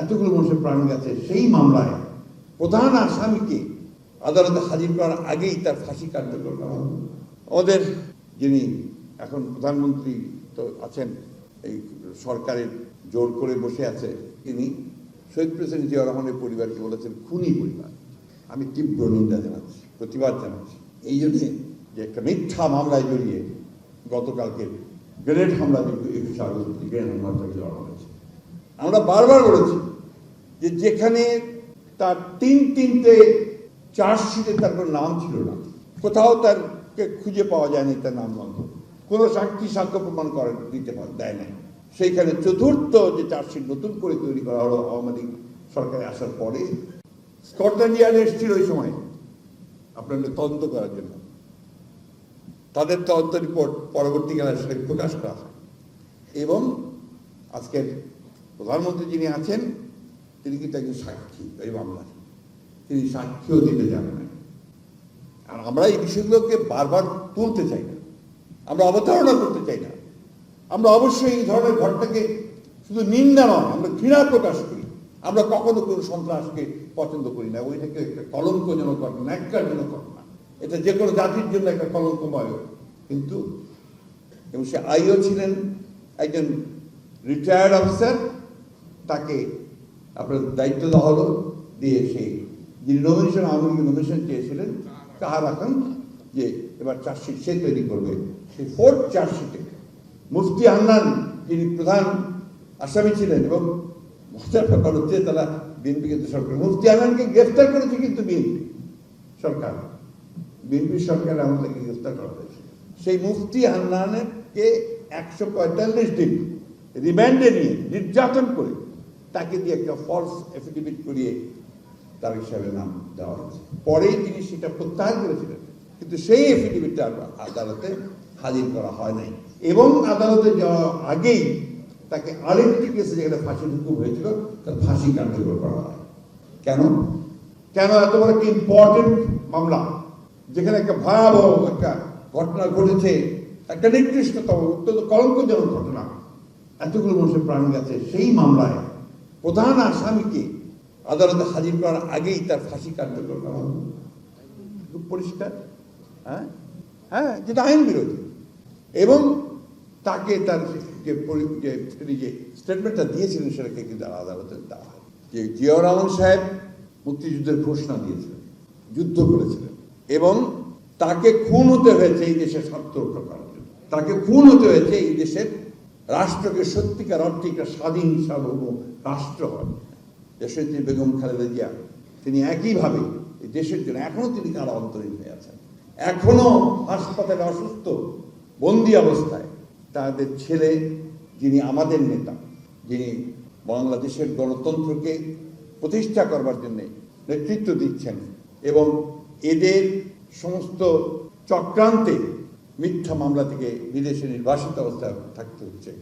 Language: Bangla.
এতগুলো মানুষের প্রাণ গেছে সেই মামলায় প্রধান আসামিকে আদালতে হাজির করার আগেই তার ফাঁসি কার্যকর করা আমাদের যিনি এখন প্রধানমন্ত্রী তো আছেন, এই সরকারের জোর করে বসে আছে তিনি, শহীদ প্রেসিডেন্ট জিয়া রহমানের পরিবারকে বলেছেন, খুনি পরিবার। আমি তীব্র নিন্দা জানাচ্ছি, প্রতিবাদ জানাচ্ছি। এই জন্যে যে একটা মিথ্যা মামলায় জড়িয়ে গতকালকে গ্রেনেড হামলা কিন্তু একুশে আগস্ট গ্রেনেড জড়ানো হয়েছে। আমরা বারবার বলেছি যে যেখানে তার তিন তিনটে চার্জশিটে তার কোনো নাম ছিল না। কোথাও তারকে খুঁজে পাওয়া যায়নি তার নাম বন্ধ। কোনো সাক্ষী সাক্ষ্য প্রমাণ করে দিতে দেয় নাই। সেইখানে চতুর্থ যে চার্জশিট নতুন করে তৈরি করা হলো আওয়ামী লীগ সরকারে আসার পরে স্কটল্যান্ড ইয়ার্ড এসেছিল ওই সময়। আপনাদের তদন্ত করার জন্য। তাদের তদন্ত রিপোর্ট পরবর্তীকালে প্রকাশ করা হয়। এবং আজকের প্রধানমন্ত্রী যিনি আছেন, তিনি কিন্তু একজন সাক্ষী এই মামলার। তিনি সাক্ষীও দিতে যান না আর আমরা এই বিষয়গুলোকে বারবার তুলতে চাই না। আমরা অবতারণা করতে চাই না। আমরা অবশ্যই এই ধরনের ঘটনাকে শুধু নিন্দা নয়, আমরা ঘৃণা প্রকাশ করি। আমরা কখনো কোনো সন্ত্রাসকে পছন্দ করি না। ওইটাকে একটা কলঙ্কজনক ঘটনা, ন্যাক্কারজনক ঘটনা। এটা যে কোনো জাতির জন্য একটা কলঙ্কময় কিন্তু, এবং সে আইও ছিলেন একজন রিটায়ার্ড অফিসার তাকে আপনার দায়িত্ব দেওয়া হলো, দিয়ে সেই যিনি নমিনেশন আওয়ামী লীগের নমিনেশন চেয়েছিলেন, তাহার এখন যে এবার চার্জশিট সে তৈরি করবে। সেই ফোর্থ চার্জশিটে মুফতি হান্নান যিনি প্রধান আসামি ছিলেন এবং মজার ব্যাপার হচ্ছে তারা বিএনপি কিন্তু সরকার মুফতি হান্নানকে গ্রেফতার করেছে কিন্তু বিএনপি সরকার। বিএনপি সরকার আমাদেরকে গ্রেফতার করা হয়েছে। সেই মুফতি হান্নানকে একশো পঁয়তাল্লিশ দিন রিমান্ডে নিয়ে নির্যাতন করে তাকে দিয়ে একটা ফলস এফিডেভিট করিয়ে তার হিসাবে নাম দেওয়া হয়েছে। পরেই তিনি সেটা প্রত্যাহার করেছিলেন। কিন্তু সেই এফিডেভিটটা আদালতে হাজির করা হয় নাই। এবং আদালতে যাওয়ার আগেই তাকে আরেকটি কেসে যেখানে ফাঁসির হুকুম হয়েছিল, তার ফাঁসি কার্যকর করা হয়। কেন? কেন? এত বড় একটা ইম্পর্টেন্ট মামলা, যেখানে একটা ভয়াবহ একটা ঘটনা ঘটেছে, একটা নিকৃষ্টতম, অত্যন্ত কলঙ্কজনক ঘটনা। এতগুলো মানুষের প্রাণ গেছে সেই মামলায় প্রধান আসামিকে আদালতে হাজির করার আগেই তার ফাঁসি কার্যকর করা হবে। খুব পরিষ্কার হ্যাঁ? হ্যাঁ যেটা আইন বিরোধী। এবং তাকে তার যে তিনি যে স্টেটমেন্টটা দিয়েছিলেন, সেটাকে কিন্তু আদালতে দেওয়া হয়। যে জিয়াউর রহমান সাহেব মুক্তিযুদ্ধের ঘোষণা দিয়েছিলেন, যুদ্ধ করেছিলেন, এবং তাকে খুন হতে হয়েছে এই দেশের স্বার্থ রক্ষা করার জন্য। তাকে খুন হতে হয়েছে এই দেশের রাষ্ট্রকে সত্যিকার অর্থে একটা স্বাধীন সার্বভৌম রাষ্ট্র হয়। দেশনেত্রী বেগম খালেদা জিয়া, তিনি একইভাবে এই দেশের জন্য এখনও তিনি কারা অন্তরীণ হয়ে আছেন। এখনও হাসপাতালে অসুস্থ, বন্দি অবস্থায় তাদের ছেলে, যিনি আমাদের নেতা, যিনি বাংলাদেশের গণতন্ত্রকে প্রতিষ্ঠা করবার জন্য নেতৃত্ব দিচ্ছেন এবং এদের সমস্ত চক্রান্তে মিথ্যা মামলা থেকে বিদেশে নির্বাসিত অবস্থায় থাকতে হচ্ছে।